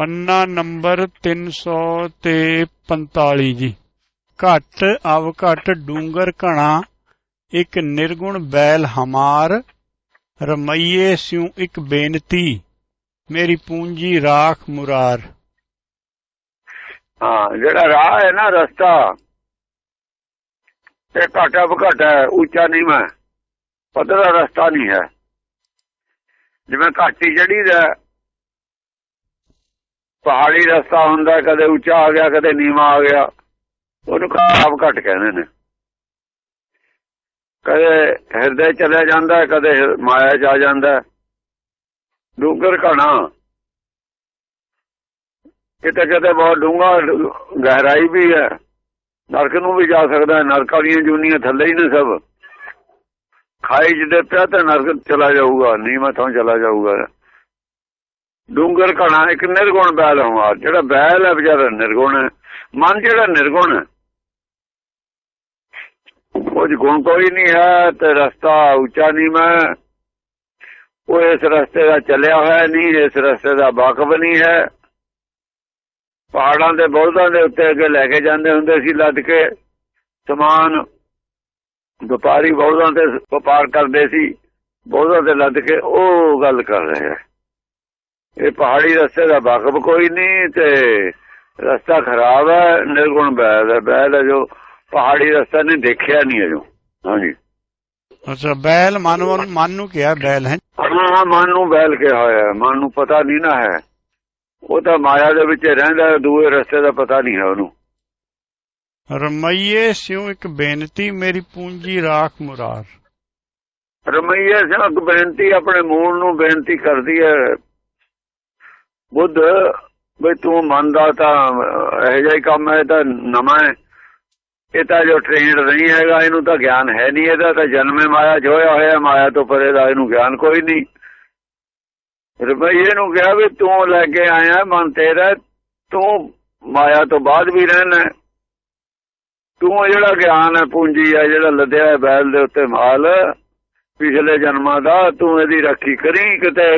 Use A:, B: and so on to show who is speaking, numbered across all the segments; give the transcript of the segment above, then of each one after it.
A: ਪੰਨਾ ਨੰਬਰ 300 ਤੇ 45 ਜੀ। ਘਟ ਅਵ ਘਟ ਡੂੰਗਰ ਘਣਾ, ਇੱਕ ਨਿਰਗੁਣ ਬੈਲ ਹਮਾਰ, ਰਮਈਏ ਸਿਉ ਇੱਕ ਬੇਨਤੀ, ਮੇਰੀ ਪੂੰਜੀ ਰਾਖ ਮੁਰਾਰ।
B: ਹਾਂ, ਜਿਹੜਾ ਰਾਹ ਹੈ ਨਾ ਰਸਤਾ, ਇਹ ਘਾਟਾ ਘਟ ਹੈ, ਉੱਚਾ ਨਹੀਂ ਮੈਂ ਪਤਲਾ ਰਸਤਾ ਨਹੀਂ ਹੈ। ਜਿਵੇਂ ਘਾਟੀ ਜੜੀ ਦਾ ਪਹਾੜੀ ਰਸਤਾ ਹੁੰਦਾ, ਕਦੇ ਉੱਚਾ ਆ ਗਿਆ, ਕਦੇ ਨੀਵਾ ਆ ਗਿਆ। ਉਹਨੂੰ ਘਾਟਾ ਘਟ ਕਹਿੰਦੇ ਨੇ। ਕਦੇ ਹਿਰਦੇ ਚਲੇ ਜਾਂਦਾ, ਕਦੇ ਮਾਇਆ ਚ ਆ ਜਾਂਦਾ। ਡੂੰਗਰ ਘਣਾ। ਕਿਤੇ ਕਿਤੇ ਬਹੁਤ ਡੂੰਗਾ ਗਹਿਰਾਈ ਵੀ ਹੈ। ਨਰਕ ਨੂੰ ਵੀ ਜਾ ਸਕਦਾ ਨਰਕ ਵਾਲੀਆਂ ਜੂਨੀਆਂ ਥੱਲੇ ਹੀ ਨੇ ਸਭ। ਖਾਈ ਜਿਹਦੇ ਪਿਆ ਤਾਂ ਨਰਕ ਚਲਾ ਜਾਊਗਾ, ਨੀਵਾਂ ਤੋਂ ਚਲਾ ਜਾਊਗਾ। ਡੂੰਗਰ ਘਣਾ ਇੱਕ ਨਿਰਗੁਣ ਬੈਲ ਹਮਾਰ ਜਿਹੜਾ ਬੈਲ ਹੈ ਵਿਚਾਰਾ ਨਿਰਗੁਣ ਹੈ। ਮਨ ਜਿਹੜਾ ਨਿਰਗੁਣ ਹੈ ਉਹ ਗੁਣ ਕੋਈ ਨਹੀਂ ਹੈ ਤੇ ਰਸਤਾ ਉੱਚਾ ਨਹੀਂ ਮੈਂ। ਉਹ ਇਸ ਰਸਤੇ ਦਾ ਚੱਲਿਆ ਹੋਇਆ ਨਹੀਂ, ਇਸ ਰਸਤੇ ਦਾ ਵਾਕਫ ਨਹੀਂ ਹੈ। ਪਹਾੜਾਂ ਦੇ ਬੋਲਦਾਂ ਦੇ ਉੱਤੇ ਅੱਗੇ ਲੈ ਕੇ ਜਾਂਦੇ ਹੁੰਦੇ ਸੀ ਲੱਦ ਕੇ। ਸਮਾਨ ਵਪਾਰੀ ਬੋਲਦਾਂ ਤੇ ਵਪਾਰ ਕਰਦੇ ਸੀ, ਬੋਲਦਾਂ ਤੇ ਲੱਦ ਕੇ ਉਹ ਗੱਲ ਕਰ ਰਹੇ ਹੈ ਇਹ ਪਹਾੜੀ ਰਸਤੇ ਦਾ ਵਾਕਫ ਕੋਈ ਨਹੀਂ ਤੇ ਰਸਤਾ ਖਰਾਬ ਹੈ ਨਿਰਗੁਣ ਬੈਲ ਹੈ ਬੈਲ ਹੈ ਜੋ ਪਹਾੜੀ ਰਸਤਾ ਨੇ ਦੇਖਿਆ ਨਹੀਂ ਅਜੋ ਹਾਂਜੀ।
A: ਅੱਛਾ ਬੈਲ ਮਨ ਮਨ ਨੂੰ ਕਿਹਾ ਬੈਲ ਹੈ?
B: ਹਾਂ ਮਨ ਨੂੰ ਬੈਲ ਕਿਹਾ ਹੋਇਆ ਮਨ ਨੂੰ ਪਤਾ ਨਹੀਂ ਨਾ ਹੈ। ਉਹ ਤਾਂ ਮਾਇਆ ਦੇ ਵਿੱਚ ਰਹਿੰਦਾ ਦੂਏ ਰਸਤੇ ਦਾ ਪਤਾ ਨਹੀਂ ਹੈ ਉਹਨੂੰ।
A: ਰਮਈਏ ਸਿਉ ਇੱਕ ਬੇਨਤੀ ਮੇਰੀ ਪੂੰਜੀ ਰਾਖ ਮੁਰਾਰ।
B: ਰਮਈਏ ਸਿੰਘ ਇੱਕ ਬੇਨਤੀ ਆਪਣੇ ਮੂਲ ਨੂੰ ਬੇਨਤੀ ਕਰਦੀ ਹੈ। ਬੁੱਧ ਵੀ ਤੂੰ ਮੰਨਦਾ ਤਾਂ ਇਹ ਜਿਹਾ ਹੀ ਕੰਮ ਹੈ ਤਾਂ ਨਵਾਂ ਹੈ। ਇਹ ਤਾਂ ਜੋ ਟ੍ਰੇਨਡ ਨਹੀਂ ਹੈਗਾ, ਇਹਨੂੰ ਤਾਂ ਗਿਆਨ ਹੈ ਨਹੀਂ ਇਹਦਾ ਤਾਂ ਜਨਮੇ ਮਾਇਆ ਜੋਇਆ ਹੋਇਆ ਮਾਇਆ ਤੋਂ ਪਰੇ ਦਾ, ਇਹਨੂੰ ਗਿਆਨ ਕੋਈ ਨਹੀਂ। ਰੁਪਈਏ ਨੂੰ ਕਿਹਾ ਵੀ ਤੂੰ ਲੈ ਕੇ ਆਇਆ, ਮਨ ਤੇਰਾ, ਤੂੰ ਮਾਇਆ ਤੋਂ ਬਾਅਦ ਵੀ ਰਹਿਣਾ ਤੂੰ ਜਿਹੜਾ ਗਿਆਨ ਹੈ, ਪੂੰਜੀ ਹੈ, ਜਿਹੜਾ ਲੱਦਿਆ ਹੈ ਬੈਲ ਦੇ ਉੱਤੇ ਮਾਲ, ਪਿਛਲੇ ਜਨਮਾਂ ਦਾ, ਤੂੰ ਇਹਦੀ ਰਾਖੀ ਕਰੀ ਕਿਤੇ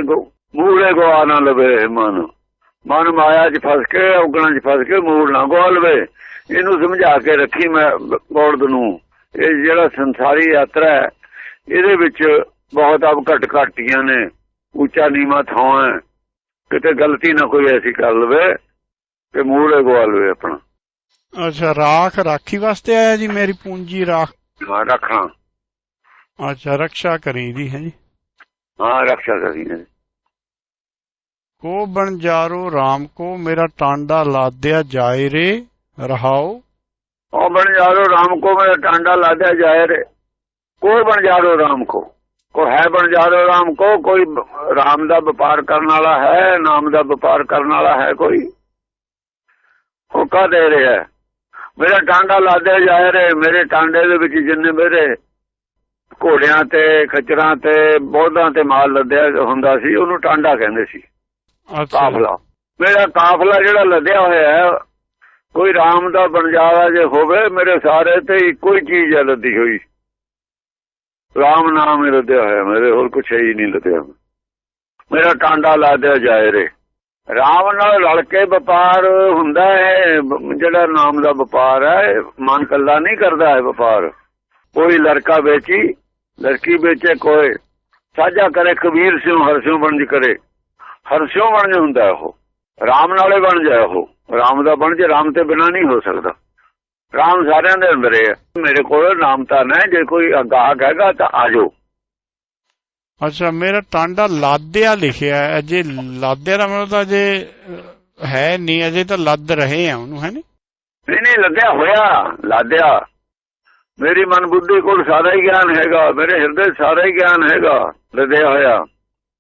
B: ਮੂਲੇ ਗਵਾ ਨਾ ਲਵੇ ਮਨ। ਮਨ ਮਾਇਆ 'ਚ ਫਸ ਕੇ ਔਗਣਾਂ 'ਚ ਫਸ ਕੇ ਮੂਲ ਨਾ ਗਵਾ ਲਵੇ। ਇਹਨੂੰ ਸਮਝਾ ਕੇ ਰੱਖੀ ਮੈਂ ਬੋਰਡ ਨੂੰ। ਇਹ ਜਿਹੜਾ ਸੰਸਾਰੀ ਯਾਤਰਾ ਹੈ ਇਹਦੇ ਵਿੱਚ ਬਹੁਤ ਅਬ ਘਟ ਘਟੀਆਂ ਨੇ। ਉੱਚਾ ਨੀਵਾ ਥਾਂ ਹੈ। ਕਿਤੇ ਗਲਤੀ ਨਾ ਕੋਈ ਐਸੀ ਕਰ ਲਵੇ ਕਿ ਮੂਲੇ ਗਵਾ ਲਵੇ ਆਪਣਾ।
A: ਅੱਛਾ ਰਾਖ ਰਾਖੀ ਵਾਸਤੇ ਆਇਆ ਜੀ ਮੇਰੀ ਪੂੰਜੀ ਰਾਖ?
B: ਹਾਂ ਰੱਖਾਂ।
A: ਅੱਛਾ ਰੱਖਿਆ ਕਰੀ ਦੀ ਹੈ ਜੀ।
B: ਹਾਂ ਰੱਖਿਆ ਕਰੀ ਨੇ
A: ਕੋ ਬਣਜਾਰੋ RAM ਕੋ, ਮੇਰਾ ਟਾਂਡਾ ਲਾਦਿਆ ਜਾਏ ਰੇ, ਰਹਾਓ।
B: ਉਹ ਬਣ ਜਾਰੋ, ਰਾਮ ਕੋ, ਮੇਰਾ ਟਾਂਡਾ ਲਾਦਿਆ ਜਾਏ ਰੇ। ਕੋਈ ਬਣ ਜਾਰੋ, ਰਾਮ ਕੋ। ਕੋ ਹੈ ਬਣ ਜਾਰੋ, ਰਾਮ ਕੋ, ਕੋਈ ਰਾਮ ਦਾ ਵਪਾਰ ਕਰਨ ਵਾਲਾ ਹੈ, ਨਾਮ ਦਾ ਵਪਾਰ ਕਰਨ ਵਾਲਾ ਹੈ ਕੋਈ। ਉਹ ਕਹ ਦੇ ਰਿਹਾ ਮੇਰਾ ਟਾਂਡਾ ਲਾਦਿਆ ਜਾਏ ਰੇ, ਮੇਰੇ ਟਾਂਡੇ ਦੇ ਵਿੱਚ ਜਿੰਨੇ ਮੇਰੇ ਘੋੜਿਆਂ ਤੇ ਖਚਰਾਂ ਤੇ, ਬੋਧਾਂ ਤੇ ਮਾਲ ਲੱਦਿਆ ਹੁੰਦਾ ਸੀ, ਉਹਨੂੰ ਟਾਂਡਾ ਕਹਿੰਦੇ ਸੀ। ਕਾਫਲਾ। ਮੇਰਾ ਕਾਫਲਾ ਜਿਹੜਾ ਲੱਦਿਆ ਹੋਇਆ ਹੈ, ਕੋਈ ਰਾਮ ਦਾ ਬਣਜਾਰਾ ਜੇ ਹੋਵੇ, ਮੇਰੇ ਸਾਰੇ ਤੇ ਇੱਕੋ ਹੀ ਚੀਜ਼ ਹੈ ਲੱਦੀ ਹੋਈ। ਰਾਮ ਨਾਮ ਹੀ ਲੱਦਿਆ ਹੋਇਆ, ਮੇਰੇ ਹੋਰ ਕੁਛ ਹੀ ਨਹੀਂ ਲੱਦਿਆ। ਮੇਰਾ ਟਾਂਡਾ ਲਾਦਿਆ ਜਾਏ ਰੇ। ਰਾਮ ਨਾਲ ਰਲ ਕੇ ਵਪਾਰ ਹੁੰਦਾ ਹੈ, ਜਿਹੜਾ ਨਾਮ ਦਾ ਵਪਾਰ ਹੈ, ਮਨ ਕੱਲਾ ਨਹੀਂ ਕਰਦਾ ਹੈ ਵਪਾਰ। ਕੋਈ ਲੜਕਾ ਵੇਚੀ, ਲੜਕੀ ਵੇਚੇ ਕੋਈ ਸਾਜਾ ਕਰੇ, ਕਬੀਰ ਸਿੰਘ ਹਰਸਿਓ ਬਣ ਕਰੇ। ਹਰਸਿਓ ਬਣ ਹੁੰਦਾ ਉਹ। ਰਾਮ ਨਾਲੇ ਬਣ ਜਾਏ ਉਹ। ਰਾਮ ਦਾ ਬਣ ਜੇ ਰਾਮ ਤੇ ਬਿਨਾ ਨਹੀਂ ਹੋ ਸਕਦਾ। ਰਾਮ ਸਾਰਿਆਂ ਦੇ ਅੰਦਰ ਹੈ। ਮੇਰੇ ਕੋਲ ਨਾਮ ਤਾਂ ਨਹੀਂ ਜੇ ਕੋਈ ਗਾਹਕ ਹੈਗਾ ਤਾਂ ਆਜੋ
A: ਅੱਛਾ ਮੇਰਾ ਟਾਂਡਾ ਲਾਦਿਆ ਲਿਖਿਆ ਹੈ। ਅਜੇ ਲਾਦਿਆ ਦਾ ਮਤਲਬ ਤਾਂ ਅਜੇ ਹੈ ਨਹੀਂ। ਅਜੇ ਤਾਂ ਲੱਦ ਰਹੇ ਆ ਉਹਨੂੰ ਹੈ ਨਹੀਂ?
B: ਨਹੀਂ ਲੱਦਿਆ ਹੋਇਆ। ਲਾਦਿਆ। ਮੇਰੀ ਮਨ ਬੁੱਧੀ ਕੋਲ ਸਾਰਾ ਹੀ ਗਿਆਨ ਹੈਗਾ। ਮੇਰੇ ਹਿਰਦੇ ਸਾਰਾ ਹੀ ਗਿਆਨ ਹੈਗਾ। ਲੱਦਿਆ ਹੋਇਆ।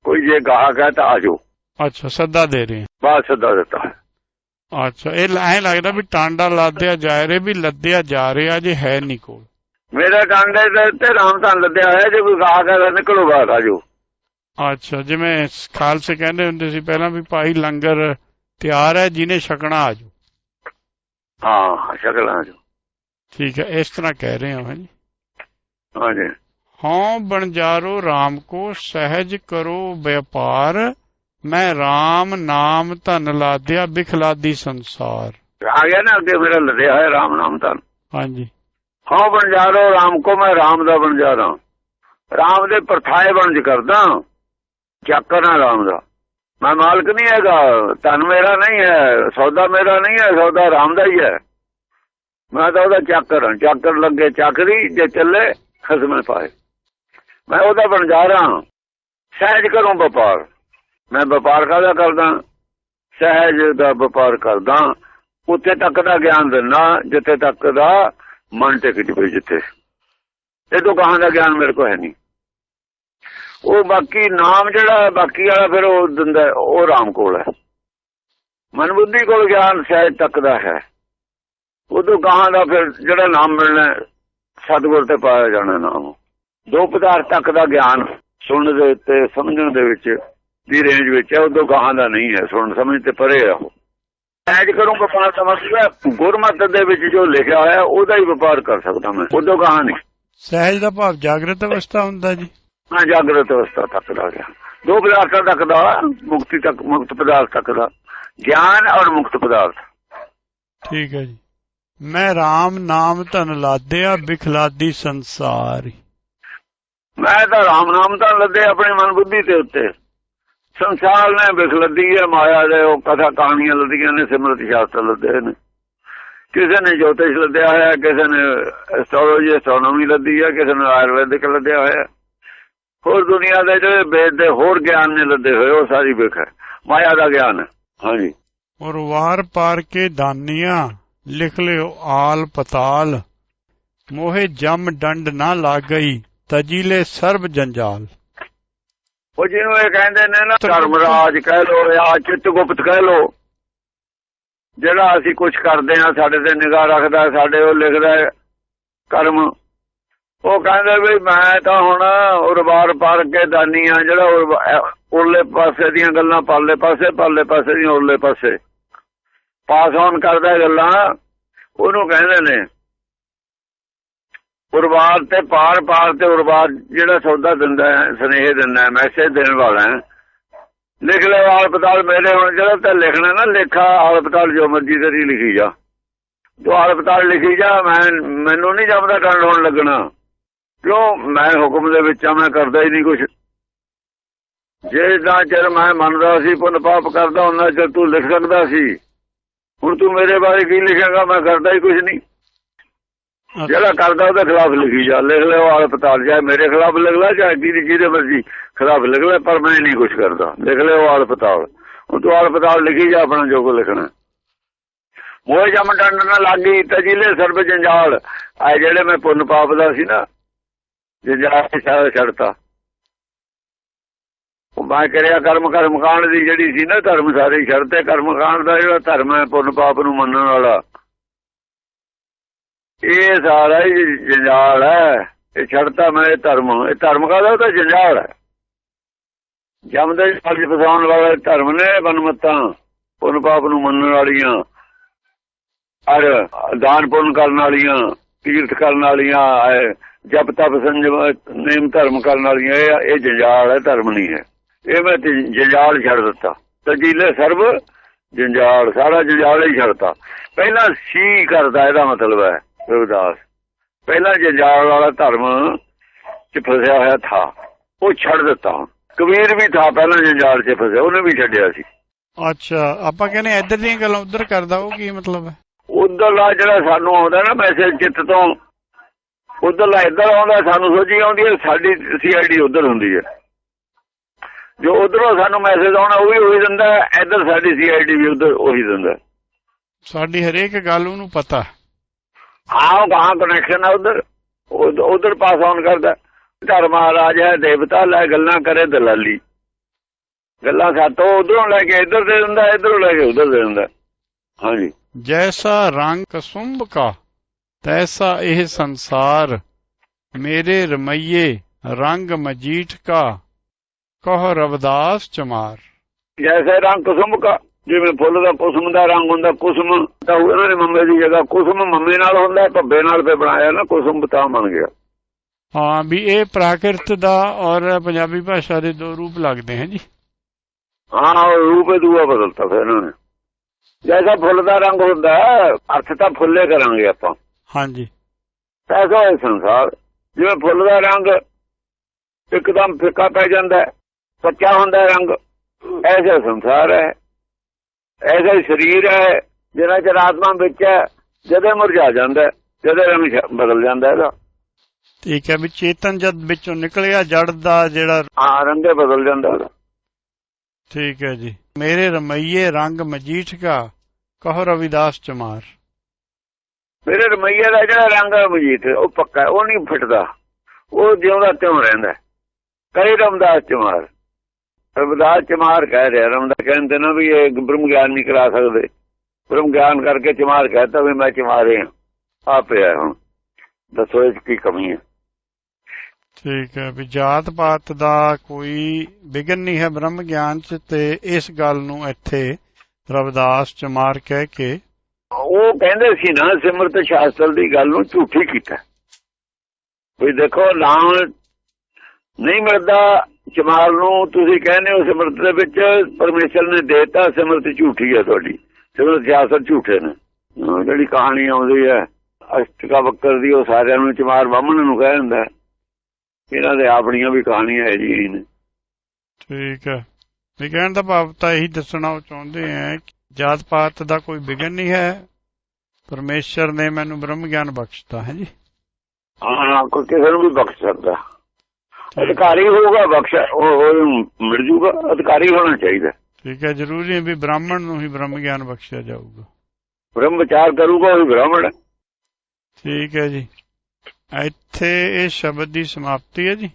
B: ਕੋਈ ਜੇ ਗਾਹਕ ਹੈ ਤਾਂ ਆਜੋ
A: ਅੱਛਾ ਸੱਦਾ ਦੇ ਰਹੇ
B: ਬਾਤ ਸੱਦਾ ਦਿੱਤਾ। ਹੈ
A: ਅੱਛਾ ਇਹ ਐਂ ਲੱਗਦਾ ਵੀ ਟਾਂਡਾ ਲਾਦਿਆ ਜਾ ਰਿਹਾ ਵੀ ਲੱਦਿਆ ਜਾ ਰਿਹਾ ਜੇ ਹੈ ਨਹੀਂ ਕੋਲ
B: ਮੇਰੇ ਟਾਂਡੇ ਦੇ ਉੱਤੇ ਰਾਮ ਤਾਂ ਲੱਦਿਆ ਹੋਇਆ ਜੇ ਕੋਈ ਗਾਹਕ ਹੈ ਤਾਂ ਨਿਕਲੋ ਬਾਹਰ ਆਜੋ
A: ਅੱਛਾ ਜਿਵੇਂ ਖਾਲਸੇ ਕਹਿੰਦੇ ਹੁੰਦੇ ਸੀ ਪਹਿਲਾਂ ਵੀ ਭਾਈ ਲੰਗਰ ਤਿਆਰ ਹੈ ਜਿਹਨੇ ਛਕਣਾ ਆਜੋ
B: ਹਾਂ ਸ਼ਕਲਾਂ ਜੋ
A: ਠੀਕ ਹੈ ਇਸ ਤਰ੍ਹਾਂ ਕਹਿ ਰਹੇ ਹਾਂ ਜੀ।
B: ਹਾਂਜੀ।
A: ਹਾਂ ਬਣਜਾਰੋ RAM ਕੋ ਸਹਿਜ ਕਰੋ ਵਪਾਰ ਮੈਂ RAM ਨਾਮ ਧਨ ਲਾਦਿਆ ਬਿਖਲਾਦੀ ਸੰਸਾਰ।
B: ਆ ਗਿਆ ਨਾ ਅੱਗੇ ਮੇਰਾ ਲੱਦਿਆ ਹੋਇਆ ਰਾਮ ਨਾਮ ਤਾਂ
A: ਹਾਂਜੀ।
B: ਹਾਂ ਬਣਜਾਰੋ ਰਾਮ ਕੋ ਮੈਂ ਰਾਮ ਦਾ ਬਣਜਾਰਾ ਰਾਮ ਦੇ ਪਰਥਾਏ ਬਣਜ ਕਰਦਾ। ਚੱਕਰ ਨਾ ਰਾਮ ਦਾ। ਮੈਂ ਮਾਲਕ ਨਹੀਂ ਹੈਗਾ। ਧਨ ਮੇਰਾ ਨਹੀਂ ਹੈ ਸੌਦਾ ਮੇਰਾ ਨਹੀਂ ਹੈ ਸੌਦਾ ਰਾਮ ਦਾ ਹੀ ਹੈ। ਮੈਂ ਤਾਂ ਉਹਦਾ ਚੱਕਰ ਹਾਂ ਚੱਕਰ ਲੱਗੇ ਚੱਕਰੀ ਜੇ ਚੱਲੇ ਖਸਮੇ ਪਾਏ। ਮੈਂ ਉਹਦਾ ਬਣਜਾਰਾ ਸਹਿਜ ਕਰੂੰ ਵਪਾਰ। ਮੈਂ ਵਪਾਰ ਕਾਹਦਾ ਕਰਦਾ? ਸਹਿਜ ਦਾ ਵਪਾਰ ਕਰਦਾ। ਉੱਥੇ ਤੱਕ ਦਾ ਗਿਆਨ ਦਿੰਦਾ ਜਿੱਥੇ ਤੱਕ ਦਾ ਮਨ ਟਿਕ ਜਵੇ ਜਿੱਥੇ। ਇਹ ਤੋਂ ਕਹਾਂ ਦਾ ਗਿਆਨ ਮੇਰੇ ਕੋਲ ਹੈ ਨਹੀਂ। ਉਹ ਬਾਕੀ ਨਾਮ ਜਿਹੜਾ ਬਾਕੀ ਵਾਲਾ ਫਿਰ ਉਹ ਦਿੰਦਾ ਉਹ ਰਾਮ ਕੋਲ ਹੈ। ਮਨ ਬੁੱਧੀ ਕੋਲ ਗਿਆਨ ਸਹਿਜ ਤੱਕ ਦਾ ਹੈ। ਉਦੋਂ ਕਹਾਂ ਦਾ ਫਿਰ ਜਿਹੜਾ ਨਾਮ ਮਿਲਣਾ ਹੈ, ਸਤਿਗੁਰ ਤੇ ਪਾਇਆ ਜਾਣਾ ਨਾਮ। ਦੋ ਪਦਾਰਥ ਤੱਕ ਦਾ ਗਿਆਨ ਸੁਣਨ ਦੇ ਉੱਤੇ ਸਮਝਣ ਦੇ ਵਿੱਚ ਦੀ ਰੇਂਜ ਵਿੱਚ ਹੈ ਉਦੋਂ ਕਹਾਂ ਦਾ ਨਹੀਂ ਹੈ ਸੁਣਨ ਸਮਝ ਤੇ ਪਰੇ ਆ ਉਹ ਐਜ ਕਰੂੰ ਵਪਾਰ ਸਮਝਦਾ ਗੁਰਮਤਿ ਦੇ ਵਿੱਚ ਜੋ ਲਿਖਿਆ ਹੋਇਆ ਉਹਦਾ ਹੀ ਵਪਾਰ ਕਰ ਸਕਦਾ ਮੈਂ ਉਦੋਂ ਕਹਾਂ ਨਹੀਂ।
A: ਸਹਿਜ ਦਾ ਭਾਵ ਜਾਗਰਤ ਅਵਸਥਾ ਹੁੰਦਾ ਜੀ।
B: ਮੈਂ ਜਾਗਰਤ ਅਵਸਥਾ ਤੱਕ ਦਾ ਗਿਆ। ਦੋ ਪਦਾਰਥਾਂ ਤੱਕ ਦਾ ਮੁਕਤੀ ਤੱਕ ਮੁਕਤ ਪਦਾਰਥ ਤੱਕ ਦਾ। ਗਿਆਨ ਔਰ ਮੁਕਤ ਪਦਾਰਥ।
A: ਠੀਕ ਹੈ ਜੀ। ਮੈਂ RAM ਨਾਮ ਧਨ ਲਾਦਿਆ ਬਿਖਲਾਦੀ ਸੰਸਾਰ।
B: ਮੈਂ ਤਾਂ ਰਾਮ ਨਾਮ ਤਾਂ ਲੱਦੇ ਆਪਣੀ ਮਨ ਬੁੱਧੀ ਤੇ ਉੱਤੇ। ਸੰਸਾਰ ਨੇ ਬਿਖਲਦੀ ਹੈ, ਮਾਇਆ ਦੇ ਉਹ ਕਥਾ ਕਹਾਣੀਆਂ ਲੱਦੀਆਂ ਨੇ, ਸਿਮਰਤ ਸ਼ਾਸਤਰ ਲੱਦੇ ਨੇ। ਕਿਸੇ ਨੇ ਜੋਤਿਸ਼ ਲੱਦਿਆ ਹੋਇਆ, ਕਿਸੇ ਨੇ ਐਸਟ੍ਰੋਲੋਜੀ ਐਸਟ੍ਰੋਨੋਮੀ ਲੱਦੀ ਹੈ, ਕਿਸੇ ਨੇ ਆਯੁਰਵੈਦਿਕ ਲੱਦਿਆ ਹੋਇਆ ਹੋਰ ਦੁਨੀਆ ਦੇ ਜਿਹੜੇ ਵੇਦ ਦੇ ਹੋਰ ਗਿਆਨ ਨੇ ਲੱਦੇ ਹੋਏ, ਉਹ ਸਾਰੀ ਬਿਖ ਹੈ। ਮਾਇਆ ਦਾ ਗਿਆਨ ਹੈ। ਹਾਂਜੀ।
A: ਔਰ ਵਾਰ ਪਾਰ ਕੇ ਦਾਨੀਆਂ, ਲਿਖ ਲਿਓ ਆਲ ਪਤਾਲ। ਮੋਹੇ ਜਮ ਡੰਡ ਨਾ ਲੱਗ ਗਈ ਤਜੀਲੇ ਸਰਬ ਜੰਜਾਲ।
B: ਉਹ ਜਿਹਨੂੰ ਇਹ ਕਹਿੰਦੇ ਨੇ ਨਾ ਧਰਮਰਾਜ ਕਹਿ ਲੋ ਜਾਂ ਚਿੱਤਗੁਪਤ ਕਹਿ ਲੋ ਜਿਹੜਾ ਅਸੀਂ ਕੁਝ ਕਰਦੇ ਆ ਸਾਡੇ ਤੇ ਨਿਗਾਹ ਰੱਖਦਾ ਸਾਡੇ ਉਹ ਲਿਖਦਾ ਕਰਮ। ਉਹ ਕਹਿੰਦੇ ਵੀ ਮੈਂ ਤਾਂ ਹੁਣ ਉਰਬਾਰ ਪਾਰ ਕੇ ਦਾਨੀ ਆ ਜਿਹੜਾ ਉਰਲੇ ਪਾਸੇ ਦੀਆਂ ਗੱਲਾਂ ਪਾਲੇ ਪਾਸੇ ਪਾਲੇ ਪਾਸੇ ਦੀਆਂ ਉਰਲੇ ਪਾਸੇ। ਪਾਸ ਆਨ ਕਰਦਾ ਗੱਲਾਂ ਉਹਨੂੰ ਕਹਿੰਦੇ ਨੇ ਉਰਬਾਰ ਤੇ ਪਾਰ ਪਾਰ ਤੇ ਉਰਬਾਰ ਜਿਹੜਾ ਸੌਦਾ ਦਿੰਦਾ ਹੈ, ਸਨੇਹ ਦਿੰਦਾ ਹੈ ਮੈਸੇਜ ਦੇਣ ਵਾਲਾ ਹੈ। ਲਿਖ ਲੈ ਆਲ ਮੇਰੇ ਹੁਣ ਜਿਹੜਾ ਤੇ ਲਿਖਣਾ ਨਾ, ਲੇਖਾ ਆਲ ਜੋ ਮਰਜ਼ੀ ਤੇਰੀ ਲਿਖੀ ਜਾ। ਜੋ ਆਲ ਲਿਖੀ ਜਾ, ਮੈਂ ਮੈਨੂੰ ਨਹੀਂ ਜਮਦਾ ਡੰਡ ਹੋਣ ਲੱਗਣਾ। ਕਿਉਂ? ਮੈਂ ਹੁਕਮ ਦੇ ਵਿੱਚ ਆ ਮੈਂ ਕਰਦਾ ਹੀ ਨਹੀਂ ਕੁਝ ਜੇ ਦਾ ਚਿਰ ਮੈਂ ਮੰਨਦਾ ਸੀ, ਪੁੰਨ ਪਾਪ ਕਰਦਾ ਹੁੰਦਾ ਚਿਰ ਤੂੰ ਲਿਖ ਸਕਦਾ ਸੀ। ਹੁਣ ਤੂੰ ਮੇਰੇ ਬਾਰੇ ਕੀ ਲਿਖੇਗਾ, ਮੈਂ ਕਰਦਾ ਹੀ ਕੁਝ ਨਹੀਂ। ਜਿਹੜਾ ਕਰਦਾ ਉਹਦੇ ਖਿਲਾਫ ਲਿਖੀ ਜਾ, ਲਿਖ ਲੈ ਆਲ ਪਤਾਲ ਜਾਏ ਮੇਰੇ ਖਿਲਾਫ ਲਿਖ ਲੈ ਚਾਹੇ ਕਿਹਦੀ ਜਿਹਦੇ ਮਰਜ਼ੀ ਖਿਲਾਫ ਲਿਖ ਲੈ, ਪਰ ਮੈਂ ਨਹੀਂ ਕੁਝ ਕਰਦਾ। ਲਿਖ ਲੈ ਆਲ ਪਤਾਲ ਹੁਣ ਤੂੰ ਆਲ ਪਤਾਲ ਲਿਖੀ ਜਾ, ਆਪਣਾ ਜੋ ਕੋ ਲਿਖਣਾ। ਮੋਹ ਜਮ ਡੰਡ ਨਾ ਲਾਗੀ ਤਜੀਲੇ ਸਰਬ ਜੰਜਾਲ। ਆ ਜਿਹੜੇ ਮੈਂ ਪੁੰਨ ਪਾਪ ਦਾ ਸੀ ਨਾ, ਜੰਜਾਲ ਸਾਰਾ ਛੱਡਤਾ। ਉਹ ਮੈਂ ਕਰਿਆ ਕਰਮ ਕਰਮ ਕਾਂਡ ਦੀ ਜਿਹੜੀ ਸੀ ਨਾ ਧਰਮ ਸਾਰੇ ਛੱਡਤੇ। ਕਰਮ ਕਾਂਡ ਦਾ ਜਿਹੜਾ ਧਰਮ ਹੈ, ਪੁੰਨ ਪਾਪ ਨੂੰ ਮੰਨਣ ਵਾਲਾ। ਇਹ ਸਾਰਾ ਹੀ ਜੰਜਾਲ ਹੈ। ਇਹ ਛੱਡਤਾ ਮੈਂ ਇਹ ਧਰਮ। ਇਹ ਧਰਮ ਕਾਹਦਾ? ਤਾਂ ਜੰਜਾਲ ਹੈ। ਜਮ ਦੇ ਫਲ ਫਸਾਉਣ ਵਾਲੇ ਧਰਮ ਨੇ ਬਨਮਤਾਂ ਪੁੰਨ ਪਾਪ ਨੂੰ ਮੰਨਣ ਵਾਲੀਆਂ ਅਰ ਦਾਨ ਪੁੰਨ ਕਰਨ ਵਾਲੀਆਂ, ਤੀਰਥ ਕਰਨ ਵਾਲੀਆਂ ਜਪ ਤਪ ਸੰਜਮ, ਨੇਮ ਧਰਮ ਕਰਨ ਵਾਲੀਆਂ, ਇਹ ਇਹ ਜੰਜਾਲ ਹੈ, ਧਰਮ ਨਹੀਂ ਹੈ। ਇਹ ਮੈਂ ਜੰਜਾਲ ਛੱਡ ਦਿੱਤਾ। ਤਜੀਲੇ ਸਰਬ ਜੰਜਾਲ, ਸਾਰਾ ਜੰਜਾਲ ਹੀ ਛੱਡਤਾ। ਪਹਿਲਾਂ ਸੀ ਕਰਦਾ, ਇਹਦਾ ਮਤਲਬ ਹੈ। ਰਵਿਦਾਸ ਪਹਿਲਾਂ ਜੰਜਾਲ ਵਾਲਾ ਧਰਮ ਚ ਫਸਿਆ ਹੋਇਆ ਥਾ ਉਹ ਛੱਡ ਦਿੱਤਾ ਕਬੀਰ ਵੀ ਥਾ ਪਹਿਲਾਂ ਜੰਜਾਲ ਚ ਫਸਿਆ ਉਹਨੇ ਵੀ ਛੱਡਿਆ ਸੀ।
A: ਅੱਛਾ ਆਪਾਂ ਕਹਿੰਦੇ ਇੱਧਰ ਦੀਆਂ ਗੱਲਾਂ ਉੱਧਰ ਕਰਦਾ ਉਹ ਕੀ ਮਤਲਬ ਹੈ?
B: ਉਧਰਲਾ ਜਿਹੜਾ ਸਾਨੂੰ ਆਉਂਦਾ ਨਾ ਮੈਸੇਜ ਚਿੱਤ ਤੋਂ ਉਧਰਲਾ ਇੱਧਰ ਆਉਂਦਾ ਸਾਨੂੰ ਸੋਝੀ ਆਉਂਦੀ ਹੈ ਸਾਡੀ ਸੀਆਈਡੀ ਉਧਰ ਹੁੰਦੀ ਹੈ। ਜੋ ਉਧਰੋਂ ਸਾਨੂੰ ਮੈਸੇਜ ਆਉਣਾ ਉਹ ਵੀ ਉਹੀ ਦਿੰਦਾ ਇੱਧਰ ਸਾਡੀ ਸੀਆਈਡੀ ਵੀ ਉਧਰ ਉਹੀ ਦਿੰਦਾ।
A: ਸਾਡੀ ਹਰੇਕ ਗੱਲ ਉਹਨੂੰ ਪਤਾ।
B: ਹਾਂ ਗਾਂ ਕਨੈਕਸ਼ਨ ਆ ਉਧਰ। ਉਧਰ ਪਾਸ ਆਨ ਕਰਦਾ। ਧਰਮ ਮਹਾਰਾਜ ਹੈ ਦੇਵਤਾ ਲੈ ਗੱਲਾਂ ਕਰੇ ਦਲਾਲੀ। ਗੱਲਾਂ ਸਾਤੋਂ ਉਧਰੋਂ ਲੈ ਕੇ ਇੱਧਰ ਦੇ ਦਿੰਦਾ ਇੱਧਰੋਂ ਲੈ ਕੇ ਉਧਰ ਦੇ ਦਿੰਦਾ। ਹਾਂਜੀ।
A: ਜੈਸਾ ਰੰਗ ਕਸੁੰਭ ਕਾ ਤੈਸਾ ਇਹ ਸੰਸਾਰ। ਮੇਰੇ ਰਮਈਏ ਰੰਗ ਮਜੀਠ ਕਾ ਕਹ ਰਵਦਾਸ ਚਮਾਰ।
B: ਜੈਸੇ ਰੰਗ ਕੁਸੁਮ ਕਾ ਜਿਵੇਂ ਫੁੱਲ ਦਾ ਕੁਸਮ ਦਾ ਰੰਗ ਹੁੰਦਾ ਕੁਸਮ ਤਾਂ ਉਹਨਾਂ ਨੇ ਮੰਮੇ ਦੀ ਜਗ੍ਹਾ ਕੁਸਮ ਮੰਮੇ ਨਾਲ ਹੁੰਦਾ ਭੱਬੇ ਨਾਲ ਫੇ ਬਣਾਇਆ ਨਾ ਕੁਸਮ ਤਾਂ ਬਣ ਗਿਆ।
A: ਹਾਂ ਵੀ ਇਹ ਪ੍ਰਾਕਿਰਤ ਦਾ ਔਰ ਪੰਜਾਬੀ ਭਾਸ਼ਾ ਦੇ ਦੋ ਰੂਪ ਲੱਗਦੇ ਹਨ ਜੀ।
B: ਹਾਂ ਰੂਪ ਦੂਆ ਬਦਲਤਾ ਫਿਰ ਇਹਨਾਂ ਨੇ। ਜੈਸਾ ਫੁੱਲ ਦਾ ਰੰਗ ਹੁੰਦਾ ਅਰਥ ਤਾਂ ਫੁੱਲੇ ਕਰਾਂਗੇ ਆਪਾਂ।
A: ਹਾਂਜੀ।
B: ਐਸਾ ਹੈ ਸੰਸਾਰ। ਜਿਵੇਂ ਫੁੱਲ ਦਾ ਰੰਗ ਇੱਕਦਮ ਫਿੱਕਾ ਪੈ ਜਾਂਦਾ ਕੱਚਾ ਹੁੰਦਾ ਰੰਗ ਐਸਾ ਸੰਸਾਰ ਹੈ। ਐਸਾ ਸਰੀਰ ਹੈ ਜਿਹਨਾਂ ਚ ਆਤਮਾ ਵਿੱਚ ਹੈ ਜਦੇ ਮੁਰਝਾ ਜਾਂਦਾ ਜਦੇ ਰੰਗ ਬਦਲ ਜਾਂਦਾ ਇਹਦਾ।
A: ਠੀਕ ਹੈ ਵੀ ਚੇਤਨ ਜਦ ਵਿੱਚੋਂ ਨਿਕਲਿਆ ਜੜ ਦਾ ਜਿਹੜਾ
B: ਹਾਂ ਰੰਗੇ ਬਦਲ ਜਾਂਦਾ ਉਹਦਾ
A: ਠੀਕ ਹੈ ਜੀ। ਮੇਰੇ ਰਮਈਏ ਰੰਗ ਮਜੀਠ ਕਾ ਕਹੋ ਰਵਿਦਾਸ ਚਮਾਰ।
B: ਮੇਰੇ ਰਮਈਏ ਦਾ ਜਿਹੜਾ ਰੰਗ ਹੈ ਮਜੀਤ ਉਹ ਪੱਕਾ ਉਹ ਨਹੀਂ ਫਟਦਾ। ਉਹ ਜਿਉਂਦਾ ਤਿਉਂ ਰਹਿੰਦਾ। ਕਈ ਰਮਦਾਸ ਚਮਾਰ। ਰਮਦਾਸ ਚਮਾਰ ਕਹਿ ਰਿਹਾ ਰਮਦਾਸ ਕਹਿੰਦੇ ਨਾ ਵੀ ਇਹ ਬ੍ਰਹਮ ਗਿਆਨ ਨਹੀਂ ਕਰਾ ਸਕਦੇ। ਬ੍ਰਹਮ ਗਿਆਨ ਕਰਕੇ ਚਮਾਰ ਕਹਤਾ ਵੀ ਮੈਂ ਚਮਾਰੇ ਹਾਂ ਆ ਪਿਆ ਹੁਣ। ਦੱਸੋ 'ਚ ਕੀ ਕਮੀ ਹੈ?
A: ਠੀਕ ਹੈ ਵੀ ਜਾਤ ਪਾਤ ਦਾ ਕੋਈ ਵਿਗਨ ਨਹੀਂ ਹੈ ਬ੍ਰਹਮ ਗਿਆਨ ਚ ਤੇ ਇਸ ਗੱਲ ਨੂੰ ਇੱਥੇ ਰਵਿਦਾਸ ਚਮਾਰ ਕਹਿ ਕੇ
B: ਉਹ ਕਹਿੰਦੇ ਸੀ ਨਾ ਸਿਮਰਤ ਸ਼ਾਸਤਰ ਦੀ ਗੱਲ ਨੂੰ ਝੂਠੀ ਕੀਤਾ। ਵੀ ਦੇਖੋ ਨਾਮ ਨਹੀਂ ਮਿਲਦਾ ਚਮਾਰ ਨੂੰ ਤੁਸੀਂ ਕਹਿੰਦੇ ਹੋ ਸਿਮਰਤ ਦੇ ਵਿੱਚ ਪਰਮੇਸ਼ਰ ਨੇ ਦੇਤਾ ਸਿਮਰਤ ਝੂਠੀ ਹੈ ਤੁਹਾਡੀ। ਸਿਮਰਤ ਸ਼ਾਸਤਰ ਝੂਠੇ ਨੇ। ਜਿਹੜੀ ਕਹਾਣੀ ਆਉਂਦੀ ਹੈ ਅਸ਼ਟਕਾ ਬੱਕਰ ਦੀ ਉਹ ਸਾਰਿਆਂ ਨੂੰ ਚਮਾਰ ਬਾਹਮਣ ਨੂੰ ਕਹਿ ਦਿੰਦਾ। ਇਹਨਾਂ ਦੇ ਆਪਣੀਆਂ ਵੀ ਕਹਾਣੀਆਂ ਹੈ ਜੀ ਨੇ।
A: ਠੀਕ ਹੈ। ਵੀ ਕਹਿਣ ਦਾ ਭਾਵ ਤਾਂ ਇਹੀ ਦੱਸਣਾ ਚਾਹੁੰਦੇ ਕਿ ਜਾਤ ਪਾਤ ਦਾ ਕੋਈ ਵਿਗਨ ਨਹੀਂ ਹੈ। ਪਰਮੇਸ਼ਰ ਨੇ ਮੈਨੂੰ ਬ੍ਰਹਮ ਗਿਆਨ ਬਖਸ਼ਤਾ ਹੈ ਜੀ।
B: ਹਾਂ ਕੋਈ ਕਿਸੇ ਨੂੰ ਵੀ ਬਖਸ਼ ਸਕਦਾ। ਅਧਿਕਾਰੀ ਹੋਊਗਾ ਬਖਸ਼ ਉਹ ਮਿਲ ਜੂਗਾ ਅਧਿਕਾਰੀ ਹੋਣਾ ਚਾਹੀਦਾ।
A: ਠੀਕ ਹੈ ਜ਼ਰੂਰੀ ਹੈ ਵੀ ਬ੍ਰਾਹਮਣ ਨੂੰ ਹੀ ਬ੍ਰਹਮ ਗਿਆਨ ਬਖਸ਼ਿਆ ਜਾਊਗਾ।
B: ਬ੍ਰਹਮ ਵਿਚਾਰ ਕਰੂਗਾ ਉਹ ਬ੍ਰਾਹਮਣ।
A: ਠੀਕ ਹੈ ਜੀ। ਇੱਥੇ ਇਹ ਸ਼ਬਦ ਦੀ ਸਮਾਪਤੀ ਹੈ ਜੀ।